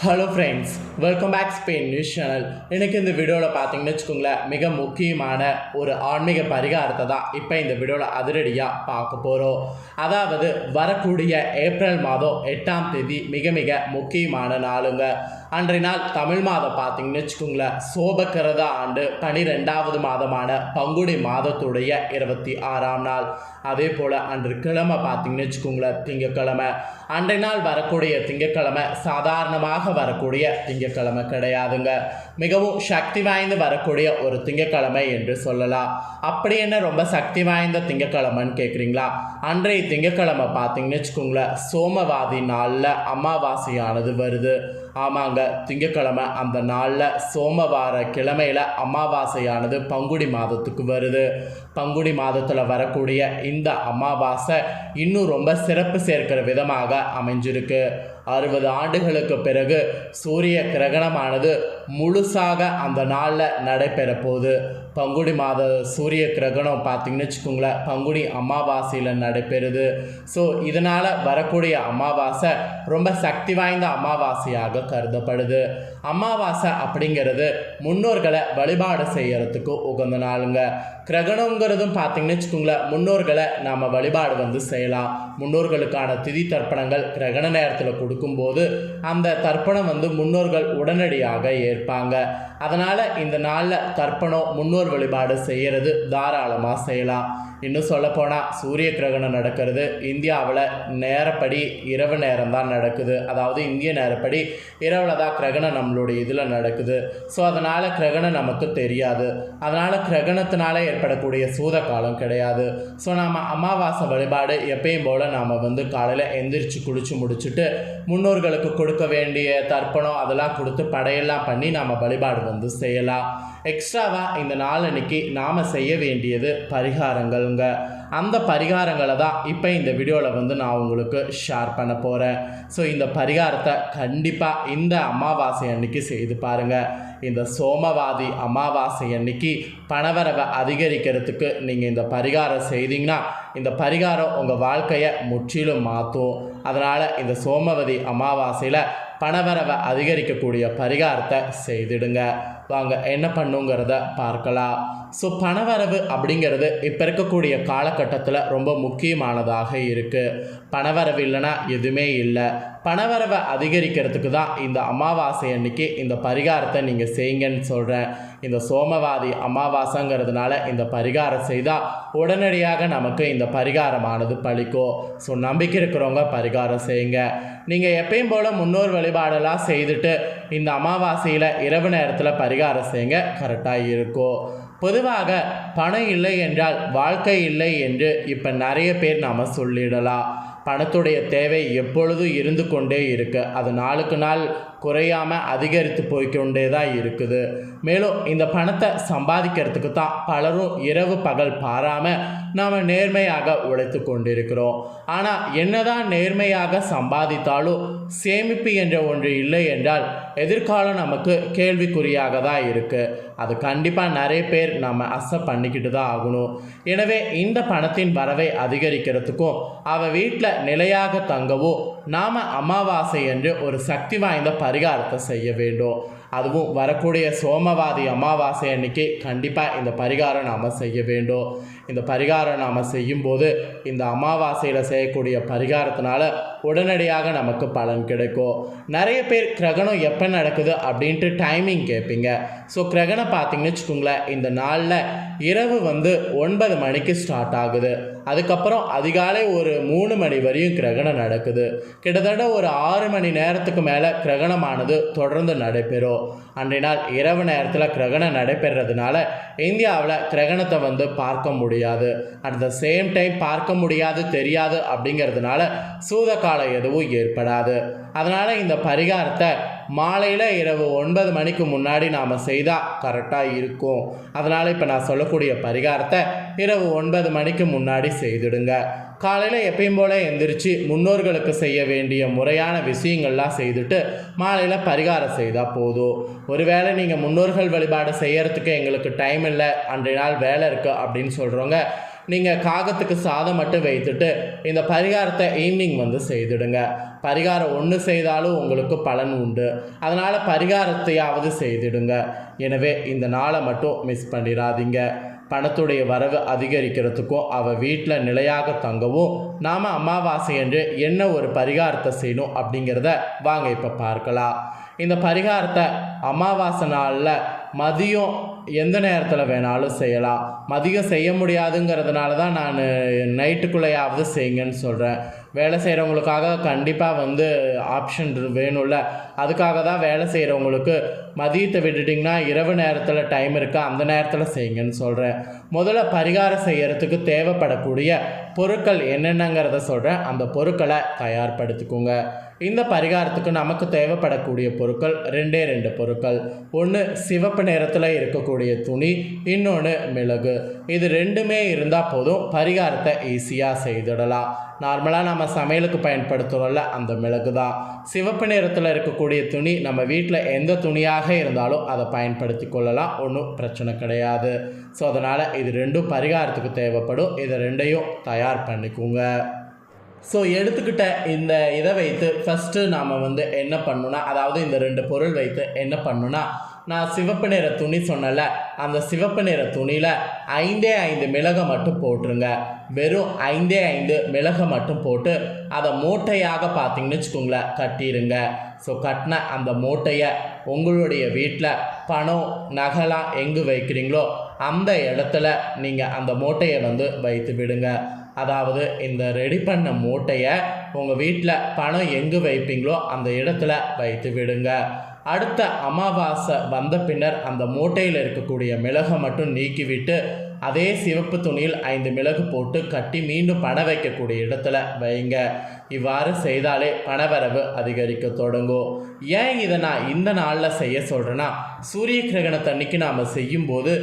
Hello friends welcome back Spain news channel எனக்கு இந்த வீடியோவில் பார்த்தீங்கன்னு வச்சுக்கோங்களேன் மிக முக்கியமான ஒரு ஆன்மீக பரிகாரத்தை தான் இப்போ இந்த வீடியோவில் அதிரடியாக பார்க்க போகிறோம் அதாவது வரக்கூடிய ஏப்ரல் மாதம் எட்டாம் தேதி மிக மிக முக்கியமான நாளுங்க. அன்றைய நாள் தமிழ் மாதம் பார்த்தீங்கன்னு வச்சுக்கோங்களேன். சோபக்கிரத ஆண்டு பனிரெண்டாவது மாதமான பங்குனி மாதத்துடைய இருபத்தி ஆறாம் நாள். அதே போல் அன்று கிழமை பார்த்தீங்கன்னு வச்சுக்கோங்களேன் திங்கக்கிழமை. அன்றைய நாள் வரக்கூடிய திங்கக்கிழமை சாதாரணமாக வரக்கூடிய திங்கக்கிழமை கிடையாதுங்க. மிகவும் சக்தி வாய்ந்து வரக்கூடிய ஒரு திங்கக்கிழமை என்று சொல்லலாம். அப்படி என்ன ரொம்ப சக்தி வாய்ந்த திங்கக்கிழமைன்னு கேட்குறீங்களா அன்றைய திங்கக்கிழமை பார்த்தீங்கன்னு வச்சுக்கோங்களேன் சோமவாதி நாளில் அமாவாசையானது வருது. ஆமாங்க திங்கக்கிழமை அந்த நாளில் சோமவார கிழமையில் அமாவாசையானது பங்குடி மாதத்துக்கு வருது. பங்குடி மாதத்தில் வரக்கூடிய இந்த அமாவாசை இன்னும் ரொம்ப சிறப்பு சேர்க்கிற விதமாக அமைஞ்சிருக்கு. அறுபது ஆண்டுகளுக்கு பிறகு சூரிய கிரகணமானது முழுசாக அந்த நாளில் நடைபெற போகுது பங்குடி மாத சூரிய கிரகணம் பார்த்திங்கன்னு வச்சுக்கோங்களேன் பங்குடி அமாவாசையில் நடைபெறுது. ஸோ இதனால் வரக்கூடிய அமாவாசை ரொம்ப சக்தி வாய்ந்த அமாவாசையாக கருதப்படுது. அமாவாசை அப்படிங்கிறது முன்னோர்களை வழிபாடு செய்கிறதுக்கு உகந்த நாளுங்க. கிரகணங்கிறதும் பார்த்திங்கன்னு வச்சுக்கோங்களேன் முன்னோர்களை நாம் வழிபாடு வந்து செய்யலாம். முன்னோர்களுக்கான திதி தர்ப்பணங்கள் கிரகண நேரத்தில் கொடுக்கும்போது அந்த தர்ப்பணம் வந்து முன்னோர்கள் உடனடியாக ஏற்பாங்க. அதனால் இந்த நாளில் தர்ப்பணம் முன்னோர் வழிபாடு செய்கிறது தாராளமாக செய்யலாம். இன்னும் சொல்லப்போனால் சூரிய கிரகணம் நடக்கிறது. இந்தியாவில் நேரப்படி இரவு நேரம் தான் நடக்குது. அதாவது இந்திய நேரப்படி இரவில் தான் கிரகணம் நம்மளுடைய இதில் நடக்குது. ஸோ அதனால் கிரகணம் நமக்கு தெரியாது. அதனால் கிரகணத்தினால ஏற்படக்கூடிய சூத காலம் கிடையாது. ஸோ நாம் அமாவாசை வழிபாடு எப்பயும் போல் நாம் வந்து காலையில் எந்திரிச்சு குளிச்சு முடிச்சுட்டு முன்னோர்களுக்கு கொடுக்க வேண்டிய தர்ப்பணம் அதெல்லாம் கொடுத்து படையெல்லாம் பண்ணி நாம் வழிபாடு வந்து செய்யலாம். எக்ஸ்ட்ராவாக இந்த நாளன்னைக்கு நாம் செய்ய வேண்டியது பரிகாரங்கள்ங்க. அந்த பரிகாரங்களை தான் இப்போ இந்த வீடியோவில் வந்து நான் உங்களுக்கு ஷேர் பண்ண போகிறேன் ஸோ இந்த பரிகாரத்தை கண்டிப்பாக இந்த அமாவாசை அன்னைக்கு செய்து பாருங்கள் இந்த சோமவாதி அமாவாசை அன்னைக்கு பணவரவை அதிகரிக்கிறதுக்கு நீங்கள் இந்த பரிகாரம் செய்தீங்கன்னா இந்த பரிகாரம் உங்கள் வாழ்க்கையை முற்றிலும் மாற்றும். அதனால் இந்த சோமவதி அமாவாசையில் பணவரவை அதிகரிக்கக்கூடிய பரிகாரத்தை செய்திடுங்க. வாங்க என்ன பண்ணுங்கிறத பார்க்கலாம். ஸோ பணவரவு அப்படிங்கிறது இப்போ இருக்கக்கூடிய காலகட்டத்தில் ரொம்ப முக்கியமானதாக இருக்குது பணவரவு இல்லைன்னா எதுவுமே இல்லை. பணவரவை அதிகரிக்கிறதுக்கு தான் இந்த அமாவாசை அன்னைக்கு இந்த பரிகாரத்தை நீங்கள் செய்யுங்கன்னு சொல்கிறேன் இந்த சோமவாதி அமாவாசைங்கிறதுனால இந்த பரிகாரம் செய்தால் உடனடியாக நமக்கு இந்த பரிகாரமானது பழிக்கும் ஸோ நம்பிக்கை இருக்கிறவங்க பரிகாரம் செய்யுங்க. நீங்கள் எப்பயும் போல் முன்னோர் வழிபாடெல்லாம் செய்துட்டு இந்த அமாவாசையில் இரவு நேரத்தில் பரிகாரம் செய்யுங்க. கரெக்டாக இருக்கும் பொதுவாக பணம் இல்லை என்றால் வாழ்க்கை இல்லை என்று இப்போ நிறைய பேர் நாம் சொல்லிடலாம். பணத்துடைய தேவை எப்பொழுதும் இருந்து கொண்டே இருக்குது அது நாளுக்கு நாள் குறையாமல் அதிகரித்து போய்க்கொண்டே தான் இருக்குது. மேலும் இந்த பணத்தை சம்பாதிக்கிறதுக்கு தான் பலரும் இரவு பகல் பாராமல் நாம் நேர்மையாக உழைத்து கொண்டிருக்கிறோம். ஆனால் என்னதான் நேர்மையாக சம்பாதித்தாலும் சேமிப்பு என்ற ஒன்று இல்லை என்றால் எதிர்காலம் நமக்கு கேள்விக்குறியாக தான் இருக்குது அது கண்டிப்பாக நிறைய பேர் நம்ம அசை பண்ணிக்கிட்டு தான் ஆகணும். எனவே இந்த பணத்தின் வரவை அதிகரிக்கிறதுக்கும் அவள் வீட்டில் நிலையாக தங்கவும் நாம் அமாவாசை என்று ஒரு சக்தி வாய்ந்த பரிகாரத்தை செய்ய வேண்டும். அதுவும் வரக்கூடிய சோமவாதி அமாவாசை அன்னைக்கு கண்டிப்பாக இந்த பரிகாரம் நாம் செய்ய வேண்டும். இந்த பரிகாரம் நாம் செய்யும்போது இந்த அமாவாசையில் செய்யக்கூடிய பரிகாரத்தினால உடனடியாக நமக்கு பலன் கிடைக்கும். நிறைய பேர் கிரகணம் எப்போ நடக்குது அப்படின்ட்டு டைமிங் கேட்பீங்க. ஸோ கிரகணம் பார்த்தீங்கன்னு வச்சுக்கோங்களேன் இந்த நாளில் இரவு வந்து ஒன்பது மணிக்கு ஸ்டார்ட் ஆகுது. அதுக்கப்புறம் அதிகாலை ஒரு மூணு மணி வரையும் கிரகணம் நடக்குது. கிட்டத்தட்ட ஒரு ஆறு மணி நேரத்துக்கு மேலே கிரகணமானது தொடர்ந்து நடைபெறும். அன்றைய நாள் இரவு நேரத்தில் கிரகணம் நடைபெறதுனால இந்தியாவில் கிரகணத்தை வந்து பார்க்க முடியாது. அட் த சேம் டைம் பார்க்க முடியாது தெரியாது அப்படிங்கிறதுனால சூத காலம் எதுவும் ஏற்படாது. அதனால் இந்த பரிகாரத்தை மாலையில் இரவு ஒன்பது மணிக்கு முன்னாடி நாம் செய்தால் கரெக்டாக இருக்கும். அதனால் இப்போ நான் சொல்லக்கூடிய பரிகாரத்தை இரவு ஒன்பது மணிக்கு முன்னாடி செய்துடுங்க. காலையில் எப்பயும் போல் எந்திரிச்சு முன்னோர்களுக்கு செய்ய வேண்டிய முறையான விஷயங்கள்லாம் செய்துட்டு மாலையில் பரிகாரம் செய்தால் போதும். ஒருவேளை நீங்கள் முன்னோர்கள் வழிபாடு செய்யறதுக்கு எங்களுக்கு டைம் இல்லை அன்றைய நாள் வேலை இருக்குது அப்படின்னு சொல்கிறவங்க நீங்கள் காகத்துக்கு சாதம் மட்டும் வைத்துட்டு இந்த பரிகாரத்தை ஈவினிங் வந்து செய்துடுங்க. பரிகாரம் ஒன்று செய்தாலும் உங்களுக்கு பலன் உண்டு. அதனால் பரிகாரத்தையாவது செய்திடுங்க. எனவே இந்த நாளை மட்டும் மிஸ் பண்ணிடாதீங்க. பணத்துடைய வரவு அதிகரிக்கிறதுக்கும் அவள் வீட்டில் நிலையாக தங்கவும் நாம் அமாவாசை என்று என்ன ஒரு பரிகாரத்தை செய்யணும் அப்படிங்கிறத வாங்க இப்போ பார்க்கலாம். இந்த பரிகாரத்தை அமாவாசை நாளில் மதியம் எந்த நேரத்தில் வேணாலும் செய்யலாம். மதியம் செய்ய முடியாதுங்கிறதுனால தான் நான் நைட்டுக்குள்ளேயாவது செய்யுங்கன்னு சொல்கிறேன் வேலை செய்கிறவங்களுக்காக கண்டிப்பாக வந்து ஆப்ஷன் வேணும்ல. அதுக்காக தான் வேலை செய்கிறவங்களுக்கு மதியத்தை விட்டுட்டிங்கன்னா இரவு நேரத்தில் டைம் இருக்கா அந்த நேரத்தில் செய்யுங்கன்னு சொல்கிறேன் முதல்ல பரிகாரம் செய்கிறதுக்கு தேவைப்படக்கூடிய பொருட்கள் என்னென்னங்கிறத சொல்கிறேன் அந்த பொருட்களை தயார்படுத்திக்கோங்க. இந்த பரிகாரத்துக்கு நமக்கு தேவைப்படக்கூடிய பொருட்கள் ரெண்டே ரெண்டு பொருட்கள். பொருட்கள். ஒன்று சிவப்பு நிறத்தில் இருக்கக்கூடிய துணி இன்னொன்று மிளகு. இது ரெண்டுமே இருந்தால் போதும் பரிகாரத்தை ஈஸியாக செய்திடலாம். நார்மலாக நம்ம சமையலுக்கு பயன்படுத்துகிறோம்ல அந்த மிளகு தான். சிவப்பு நிறத்தில் இருக்கக்கூடிய துணி நம்ம வீட்டில் எந்த துணியாக இருந்தாலும் அதை பயன்படுத்தி கொள்ளலாம் ஒன்றும் பிரச்சனை கிடையாது. ஸோ அதனால் இது ரெண்டும் பரிகாரத்துக்கு தேவைப்படும். இதை ரெண்டையும் தயார் பண்ணிக்கோங்க. ஸோ எடுத்துக்கிட்ட இந்த இதை வைத்து ஃபஸ்ட்டு நாம் வந்து என்ன பண்ணணும்னா அதாவது இந்த ரெண்டு பொருள் வைத்து என்ன பண்ணணும்னா நான் சிவப்பு நிற துணி சொன்னல அந்த சிவப்பு நிற துணியில் ஐந்தே ஐந்து மிளகை மட்டும் போட்டுருங்க. வெறும் ஐந்தே ஐந்து மிளகை மட்டும் போட்டு அதை மூட்டையாக பார்த்தீங்கன்னு வச்சுக்கோங்களேன் கட்டிடுங்க ஸோ கட்டின அந்த மூட்டையை உங்களுடைய வீட்டில் பணம் நகைலாம் எங்கே வைக்கிறீங்களோ அந்த இடத்துல நீங்கள் அந்த மூட்டையை வந்து வைத்து விடுங்க. அதாவது இந்த ரெடி பண்ண மூட்டையை உங்கள் வீட்டில் பணம் எங்கே வைப்பீங்களோ அந்த இடத்துல வைத்து விடுங்க. அடுத்த அமாவாசை வந்த பின்னர் அந்த மூட்டையில் இருக்கக்கூடிய மிளகை மட்டும் நீக்கிவிட்டு அதே சிவப்பு துணியில் ஐந்து மிளகு போட்டு கட்டி மீண்டும் பண வைக்கக்கூடிய இடத்துல வைங்க. இவ்வாறு செய்தாலே பணவரவு அதிகரிக்க தொடங்கும். ஏன் இதை நான் இந்த நாளில் செய்ய சொல்கிறேன்னா சூரிய கிரகணத்தன்னைக்கு நாம் செய்யும்போது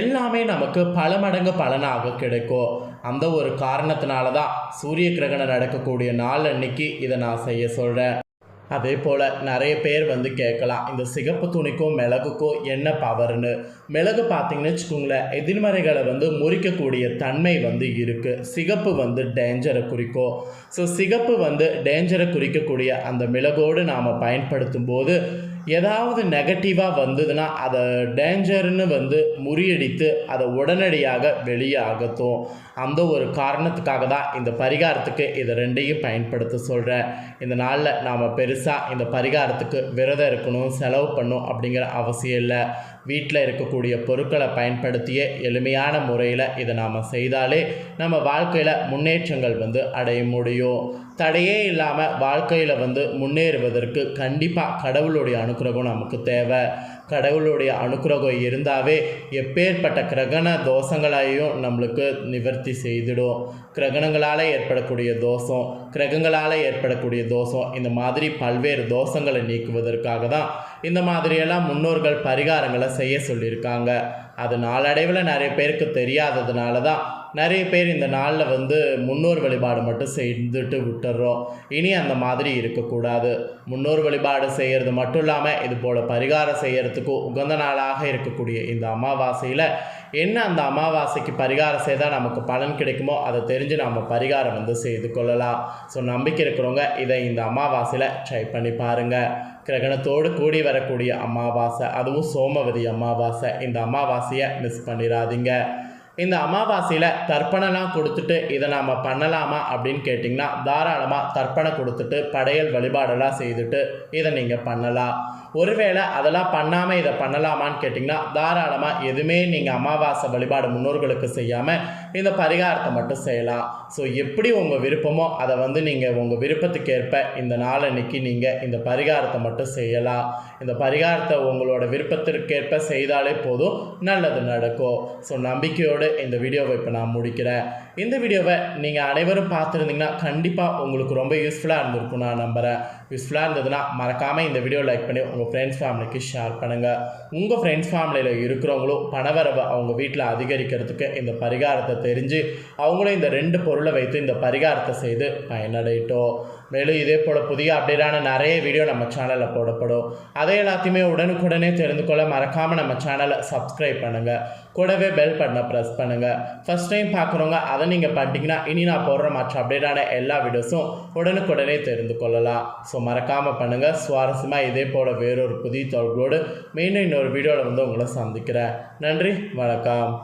எல்லாமே நமக்கு பல மடங்கு பலனாக கிடைக்கும். அந்த ஒரு காரணத்தினால தான் சூரிய கிரகணம் நடக்கக்கூடிய நாள் அன்னைக்கு இதை நான் செய்ய சொல்கிறேன் அதே போல் நிறைய பேர் வந்து கேட்கலாம் இந்த சிகப்பு துணிக்கும் மிளகுக்கும் என்ன பவர்னு மிளகு பார்த்தீங்கன்னு வச்சுக்கோங்களேன் எதிர்மறைகளை வந்து முறிக்கக்கூடிய தன்மை வந்து இருக்குது சிகப்பு வந்து டேஞ்சரை குறிக்கும். ஸோ சிகப்பு வந்து டேஞ்சரை குறிக்கக்கூடிய அந்த மிளகோடு நாம் பயன்படுத்தும் போது ஏதாவது நெகட்டிவாக வந்ததுன்னா அதை டேஞ்சர்னு வந்து முறியடித்து அதை உடனடியாக வெளியே அகற்றும் அந்த ஒரு காரணத்துக்காக தான் இந்த பரிகாரத்துக்கு இதை ரெண்டையும் பயன்படுத்த சொல்கிறேன் இந்த நாளில் நாம் பெருசாக இந்த பரிகாரத்துக்கு விரதம் இருக்கணும் செலவு பண்ணும் அப்படிங்கிற அவசியம் இல்லை. வீட்டில் இருக்கக்கூடிய பொருட்களை பயன்படுத்தியே எளிமையான முறையில் இதை நாம் செய்தாலே நம்ம வாழ்க்கையில் முன்னேற்றங்கள் வந்து அடைய முடியும். தடையே இல்லாமல் வாழ்க்கையில் வந்து முன்னேறுவதற்கு கண்டிப்பாக கடவுளுடைய அனுகிரகம் நமக்கு தேவை. கடவுளுடைய அனுக்கிரகம் இருந்தாவே எப்பேற்பட்ட கிரகண தோஷங்களையும் நம்மளுக்கு நிவர்த்தி செய்திடும். கிரகணங்களால் ஏற்படக்கூடிய தோஷம் கிரகங்களால் ஏற்படக்கூடிய தோஷம் இந்த மாதிரி பல்வேறு தோஷங்களை நீக்குவதற்காக தான் இந்த மாதிரியெல்லாம் முன்னோர்கள் பரிகாரங்களை செய்ய சொல்லியிருக்காங்க. அது நாளடைவில் நிறைய பேருக்கு தெரியாததுனால தான் நிறைய பேர் இந்த நாளில் வந்து முன்னோர் வழிபாடு மட்டும் செய்துட்டு விட்டுறோம். இனி அந்த மாதிரி இருக்கக்கூடாது. முன்னோர் வழிபாடு செய்கிறது மட்டும் இல்லாமல் இது போல் பரிகாரம் செய்கிறதுக்கும் உகந்த நாளாக இருக்கக்கூடிய இந்த அமாவாசையில் என்ன அந்த அமாவாசைக்கு பரிகாரம் செய்தால் நமக்கு பலன் கிடைக்குமோ அதை தெரிஞ்சு நம்ம பரிகாரம் வந்து செய்து கொள்ளலாம். ஸோ நம்பிக்கை இருக்கிறவங்க இதை இந்த அமாவாசையில் ட்ரை பண்ணி பாருங்கள் கிரகணத்தோடு கூடி வரக்கூடிய அமாவாசை அதுவும் சோமவதி அமாவாசை. இந்த அமாவாசையை மிஸ் பண்ணிடாதீங்க இந்த அமாவாசையில் தர்ப்பணம்லாம் கொடுத்துட்டு இதை நாம் பண்ணலாமா அப்படின்னு கேட்டிங்கன்னா தாராளமாக தர்ப்பணை கொடுத்துட்டு படையல் வழிபாடெல்லாம் செய்துட்டு இதை நீங்கள் பண்ணலாம். ஒருவேளை அதெல்லாம் பண்ணாமல் இதை பண்ணலாமான்னு கேட்டிங்கன்னா தாராளமாக எதுவுமே நீங்கள் அமாவாசை வழிபாடு முன்னோர்களுக்கு செய்யாமல் இந்த பரிகாரத்தை மட்டும் செய்யலாம். ஸோ எப்படி உங்கள் விருப்பமோ அதை வந்து நீங்கள் உங்கள் விருப்பத்துக்கு ஏற்ப இந்த நாளன்னைக்கு நீங்கள் இந்த பரிகாரத்தை மட்டும் செய்யலாம். இந்த பரிகாரத்தை உங்களோட விருப்பத்திற்கேற்ப செய்தாலே போதும் நல்லது நடக்கும். ஸோ நம்பிக்கையோடு இந்த வீடியோவை இப்போ நான் முடிக்கிறேன். இந்த வீடியோவை நீங்கள் அனைவரும் பார்த்துருந்தீங்கன்னா கண்டிப்பாக உங்களுக்கு ரொம்ப யூஸ்ஃபுல்லாக இருந்திருக்கும் நான் நம்புகிறேன் யூஸ்ஃபுல்லாக இருந்ததுன்னா மறக்காமல் இந்த வீடியோ லைக் பண்ணி உங்கள் ஃப்ரெண்ட்ஸ் ஃபேமிலிக்கு ஷேர் பண்ணுங்கள் உங்கள் ஃப்ரெண்ட்ஸ் ஃபேமிலியில் இருக்கிறவங்களும் பணவரவை அவங்க வீட்டில் அதிகரிக்கிறதுக்கு இந்த பரிகாரத்தை தெரிஞ்சு அவங்களும் இந்த ரெண்டு பொருளை வைத்து இந்த பரிகாரத்தை செய்து பயனடையட்டும். மேலும் இதே போல் புதிய அப்டேட்டான நிறைய வீடியோ நம்ம சேனலில் போடப்படும். அதை எல்லாத்தையுமே உடனுக்குடனே தெரிந்து கொள்ள மறக்காமல் நம்ம சேனலை சப்ஸ்கிரைப் பண்ணுங்கள் கூடவே பெல் பட்டனை ப்ரெஸ் பண்ணுங்கள் ஃபஸ்ட் டைம் பார்க்குறவங்க அதை நீங்கள் பண்ணிட்டீங்கன்னா இனி நான் போடுற மற்ற அப்டேட்டான எல்லா வீடியோஸும் உடனுக்குடனே தெரிந்து கொள்ளலாம். ஸோ மறக்காமல் பண்ணுங்கள் சுவாரஸ்யமாக இதே போல் வேறொரு புதிய தொடர்போடு மீண்டும் இன்னொரு வீடியோவில் வந்து உங்களை சந்திக்கிறேன். நன்றி வணக்கம்.